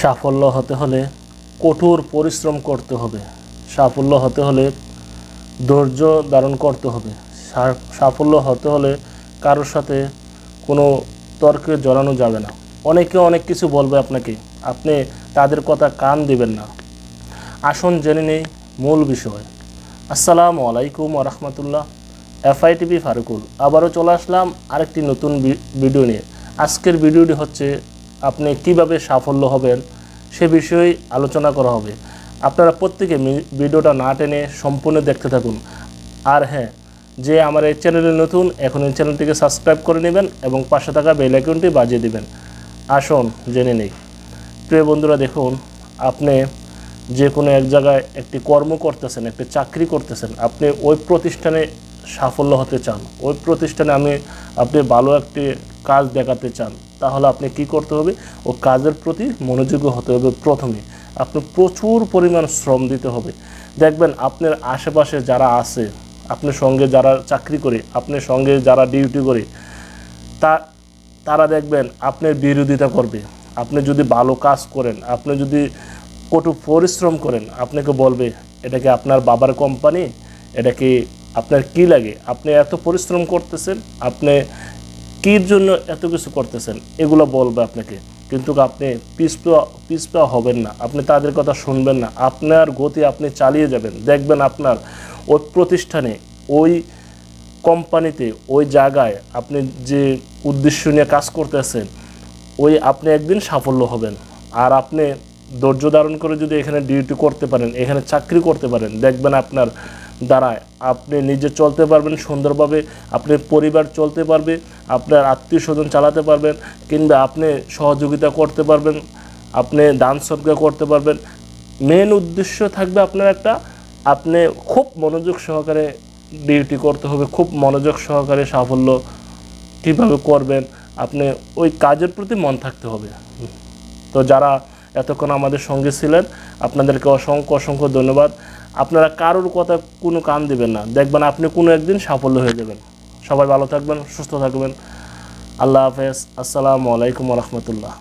সাফল্য হতে হলে কঠোর পরিশ্রম করতে হবে। সাফল্য হতে হলে ধৈর্য ধারণ করতে হবে। সাফল্য হতে হলে কারোর সাথে কোনো তর্কে জড়ানো যাবে না। অনেকে অনেক কিছু বলবে আপনাকে, আপনি তাদের কথা কান দিবেন না। আসুন জেনে নেই মূল বিষয়। আসসালামু আলাইকুম রহমতুল্লাহ। FI TV Farukul. আবারও চলে আসলাম আরেকটি নতুন ভিডিও নিয়ে। আজকের ভিডিওটি হচ্ছে আপনি কীভাবে সাফল্য হবেন সে বিষয়ে আলোচনা করা হবে। আপনারা প্রত্যেকে ভিডিওটা না টেনে সম্পূর্ণ দেখতে থাকুন। আর হ্যাঁ যে আমার এই চ্যানেলে নতুন, এখন এই চ্যানেলটিকে সাবস্ক্রাইব করে নেবেন এবং পাশে থাকা বেল আইকনটি বাজিয়ে দেবেন। আসুন, জেনে নেই। প্রিয় বন্ধুরা, দেখুন, আপনি যে কোনো এক জায়গায় একটি কর্ম করতেছেন, একটি চাকরি করতেছেন, আপনি ওই প্রতিষ্ঠানে সাফল্য হতে চান। ওই প্রতিষ্ঠানে আমি, আপনি ভালো একটি কাজ দেখাতে চান। তাহলে আপনি কি করতে হবে? ও কাজের প্রতি মনোযোগী হতে হবে প্রথমে। আপনি প্রচুর পরিমাণ শ্রম দিতে হবে। দেখবেন আপনার আশেপাশে যারা আছে, আপনার সঙ্গে যারা চাকরি করে, আপনার সঙ্গে যারা ডিউটি করে, তা, তারা দেখবেন আপনার বিরোধিতা করবে। আপনি যদি ভালো কাজ করেন, আপনি যদি কটু পরিশ্রম করেন, আপনাকে বলবে, এটা কি আপনার বাবার কোম্পানি এটা কি আপনার কি লাগে? আপনি এত পরিশ্রম করতেছেন, আপনি কির জন্য এত কিছু করতেছেন, এগুলো বলবে আপনাকে। কিন্তু আপনি পিছপা পিছপা হবেন না, আপনি তাদের কথা শুনবেন না। আপনার গতি আপনি চালিয়ে যাবেন, দেখবেন আপনার ওই প্রতিষ্ঠানে, ওই কোম্পানিতে, ওই জায়গায় আপনি যে উদ্দেশ্য নিয়ে কাজ করতেছেন, ওই আপনি একদিন সাফল্য হবেন। আর আপনি ধৈর্য ধারণ করে যদি এখানে ডিউটি করতে পারেন, এখানে চাকরি করতে পারেন, দেখবেন আপনার দ্বারায় আপনি নিজে চলতে পারবেন, সুন্দরভাবে আপনার পরিবার চলতে পারবে, আপনার আত্মীয় স্বজন চালাতে পারবেন, কিংবা আপনি সহযোগিতা করতে পারবেন, আপনি দান সদ্গা করতে পারবেন। মেন উদ্দেশ্য থাকবে আপনার একটা, আপনি খুব মনোযোগ সহকারে ডিউটি করতে হবে, খুব মনোযোগ সহকারে সাফল্য কীভাবে করবেন, আপনি ওই কাজের প্রতি মন থাকতে হবে। তো যারা এতক্ষণ আমাদের সঙ্গে ছিলেন। আপনাদেরকে অসংখ্য অসংখ্য ধন্যবাদ। আপনারা কারোর কথা কোনো কান দেবেন না। দেখবেন আপনি কোনো একদিন সাফল্য হয়ে যাবেন। সবাই ভালো থাকবেন, সুস্থ থাকবেন। আল্লাহ হাফেজ। আসসালামু আলাইকুম রহমতুল্লাহ।